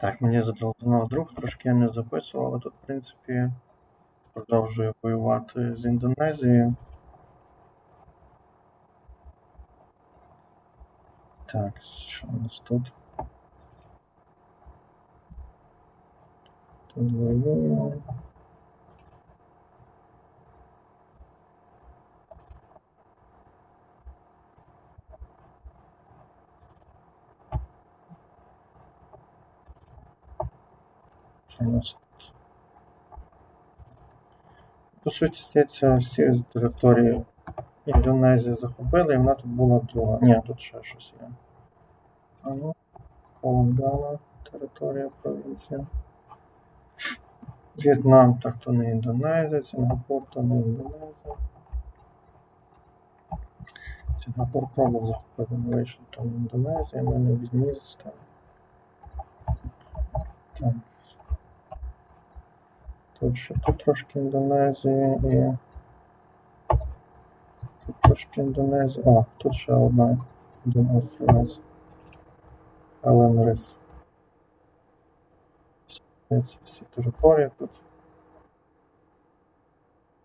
Так, мені зателефонував друг, трошки я не записував, але тут, в принципі, продовжую воювати з Індонезією. Так, що у нас тут? Тут воюємо. Що у нас тут? По суті, здається, всі території Індонезії захопили, і вона тут була друга. Ні, тут ще щось є. А ну, Колонгана, територія, провінція. В'єтнам, так то не Індонезія, Сінгапур то не Індонезія. Сінгапур пробував захопити, не вийшло то не Індонезія, мене відніс там. Тут ще тут трошки Індонезії і. Тут трошки Індонезії. А, тут ще одна Індонезія. Елен Риф. Всі території тут.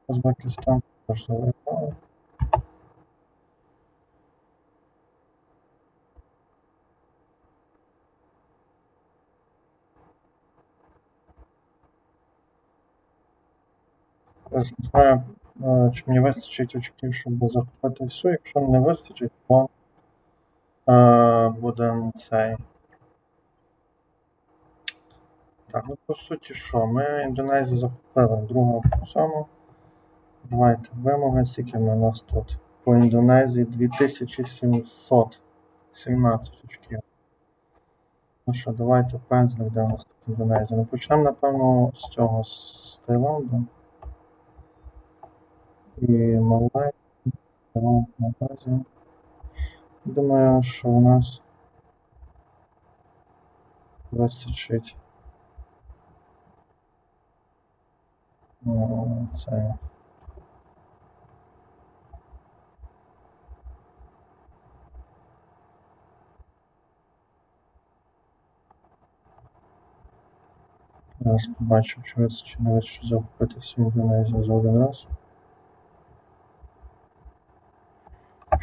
Узбекистан теж завоювали. Ось не знаю, е, чи мені вистачить очків, щоб захопити всю. Якщо не вистачить, то е, буде цей. Так, ну по суті, що? Ми Індонезію захопили другого по цьому. Давайте вимоги, скільки у нас тут. По Індонезії 2717 очків. Ну що, давайте пензлик, де у нас тут Індонезія. Ну почнемо, напевно, з цього, з Таїланду. І Таїланд, Малайзія. Думаю, що у нас вистачить. Ну, це. Зараз побачив, чи вистачить не вистачить захопити всю Індонезію за один раз.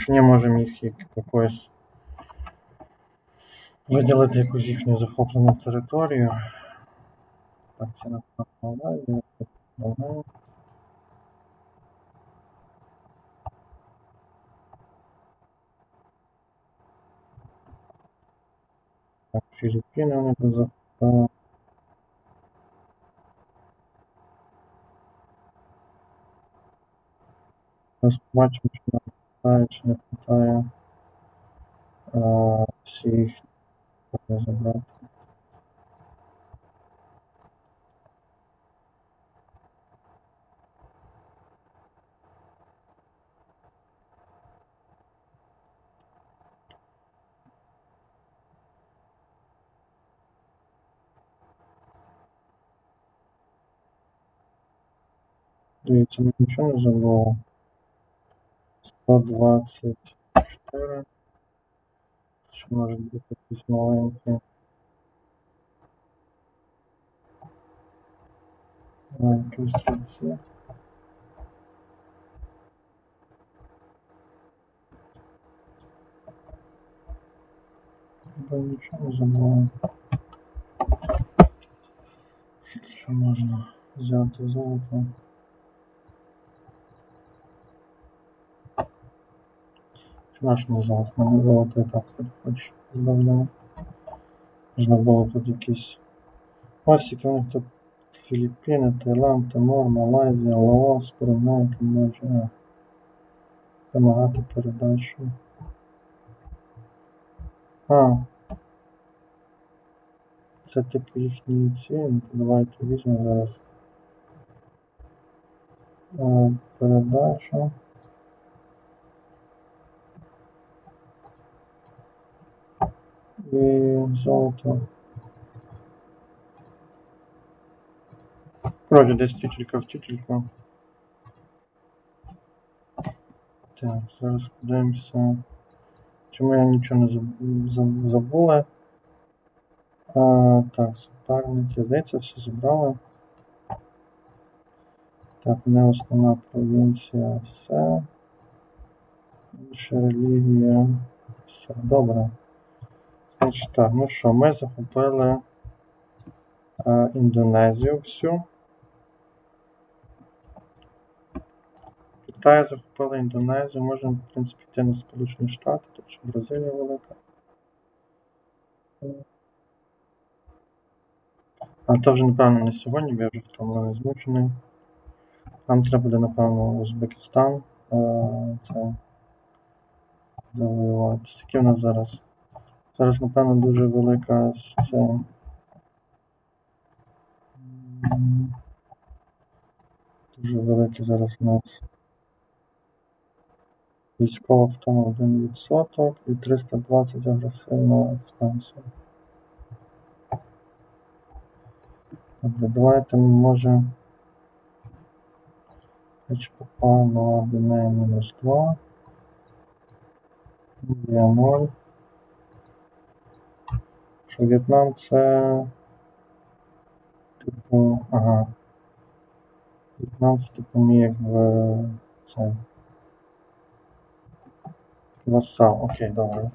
Якщо ні, можемо їх як якось виділити якусь їхню захоплену територію. Так, це напевно Малайзія. Ага. Так, Філіппіни вони тут захопили. Зараз побачимо, чи хватає, чи не е, всіх забрати. Дивіться, ми нічого не забули. 124. Ще може бути якісь маленькі. Маленькі стрільці. Бо нічого забули. Що можна взяти золото? Золото, мене золото і так хоч хоч. Можна було тут якісь. Які у них тут Філіппіни, Таїланд, Тимор, Малайзія, Лаос, Бруней, Камбоджа. Вимагати передачу. А. Це типу їхні ці. Ну, Давайте візьмемо зараз. Е, І золото. Коротше, десь тютелька в тютельку. Так, зараз подивимося. Чому я нічого не заб- заб- забула? А, так, суперники. Здається, все зібрали. Так, не основна провінція, все. Інша релігія. Все, добре. Значить так, ну що, ми захопили е, Індонезію всю. Китай захопили Індонезію, можемо, в принципі, йти на Сполучені Штати, тому що Бразилія велика. А то вже, напевно, не сьогодні, бо я вже втомлений змучений. Нам треба буде, напевно, Узбекистан. Е, це завоювати. Скільки в нас зараз? Зараз, напевно, дуже велика це. Дуже великий зараз у нас військова втома 1% і 320 агресивного експансія. Добре, давайте ми може. Хоч попав на мінус 2. Індія 0. Що В'єтнам це. Типу. Ага. В'єтнам це типу мій якби. Це. Васал, окей, добре.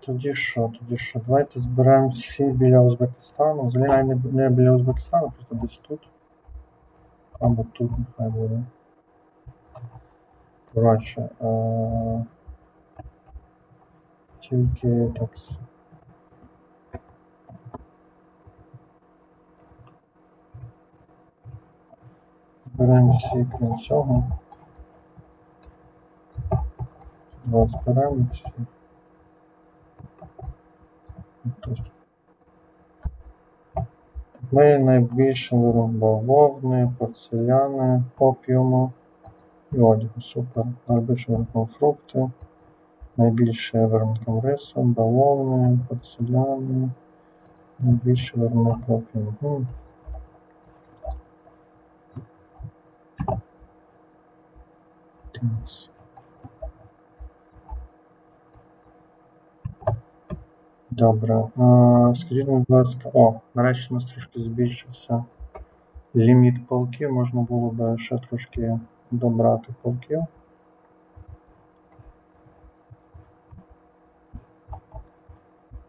Тоді що, тоді що? Давайте зберемо всі біля Узбекистану. Взагалі не, не біля Узбекистану, просто десь тут. Або тут нехай буде. Коротше. Е- тільки так. Зберемо всі крім цього. Два зберемо всі. Ми найбільше виробимо вовни, порцеляни, опіуму і одягу. Супер. Найбільше виробимо фрукти, найбільше виробником рису, бавовни, порцеляни, найбільше виробник опіуму. Мгм. Добре. Скажіть, будь ласка, о, нарешті у нас трошки збільшився ліміт полків. Можна було би ще трошки добрати полків.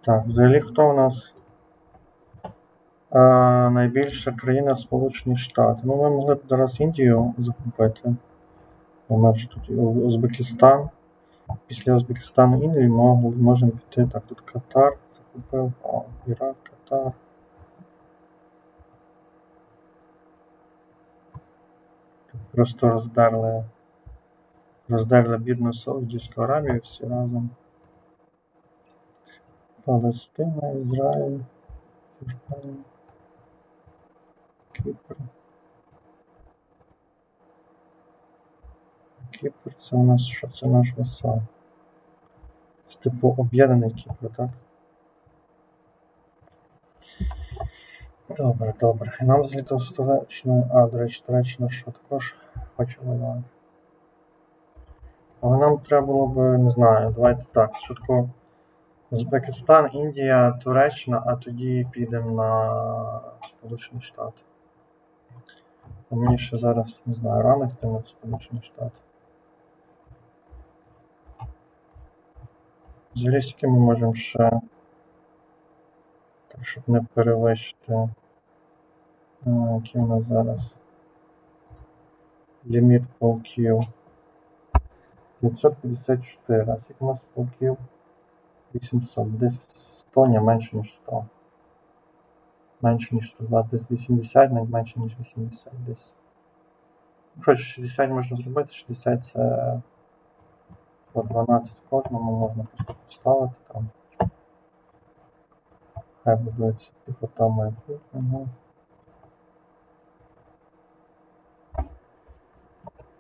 Так, взагалі хто у нас а, найбільша країна Сполучені Штати? Ну, ми могли б зараз Індію захопити. Нас тут Узбекистан. Після Узбекистану Індії можемо піти. Так, тут Катар захопив, о, Ірак, Катар. Просто роздерли, роздерли бідну Саудівську Аравію всі разом. Палестина, Ізраїль, Йорданія, Кіпр. Кіпр це у нас що? Це наш васал. Це типу об'єднаний Кіпр, так? Добре, добре. І нам з Туреччиною. А, до речі, Туреччина що також хоче воювати. Але нам треба було б, не знаю, давайте так, швидко. Узбекистан, Індія, Туреччина, а тоді підемо на Сполучені Штати. Мені ще зараз, не знаю, рано йти на Сполучені Штати. Скільки ми можемо ще. Так, щоб не перевищити. А, Який у нас зараз? Ліміт полків. 554. А скільки у нас полків? 800. Десь 100, ні, менше, ніж 100. Менше, ніж 120. Десь 80, навіть менше, ніж 80. Десь. Хоч 60 можна зробити, 60 це по 12 кожному можна просто поставити там. Хай будується піхота майбутнього.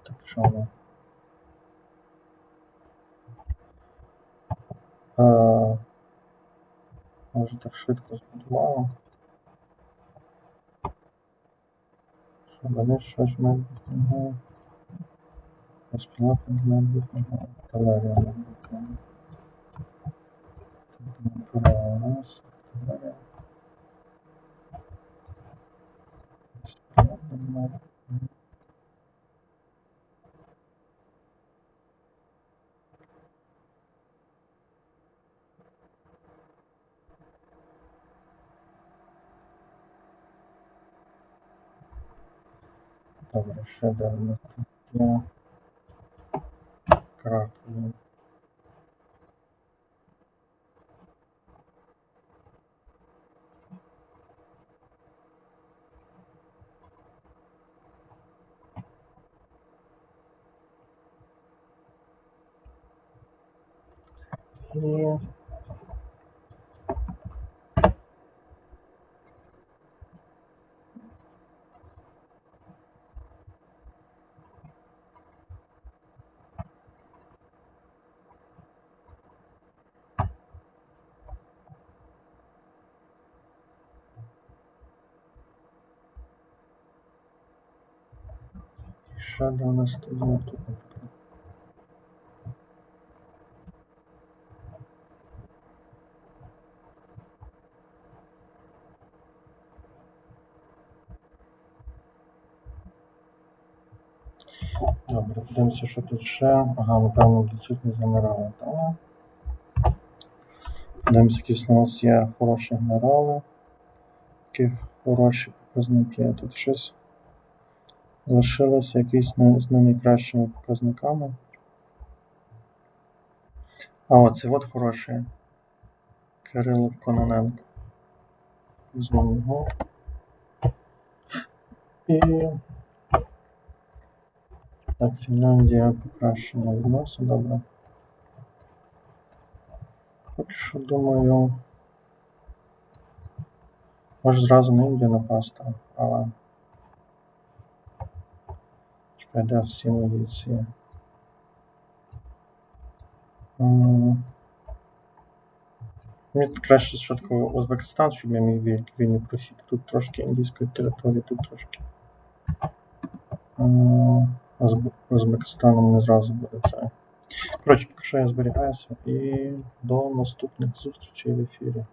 Так що ми. Е, може так швидко збудувало. Що вони щось майбутнього. Los platos grandes no acabarán. Temporadas acabarán. Los platos grandes. Dobra, 7 minut. І ще де у нас тут Добре, подивимося, що тут ще. Ага, напевно, відсутні генерали, так. Подивимося, які у нас є хороші генерали. Такі хороші показники. Тут щось залишилося якісь з найкращими показниками. А, оце от хороший. Кирило Кононенко. Візьмемо його. І. Так, Фінляндія покращення відносно, добре. Поки що думаю. Може зразу на Індію напасти, але. Чекай, де всі мої ці. М. Мені краще спочатку Узбекистан, щоб я міг віль- вільний прохід. Тут трошки індійської території, тут трошки. Узбекистаном не зразу буде це. Коротше, поки що я зберігаюся і до наступних зустрічей в ефірі.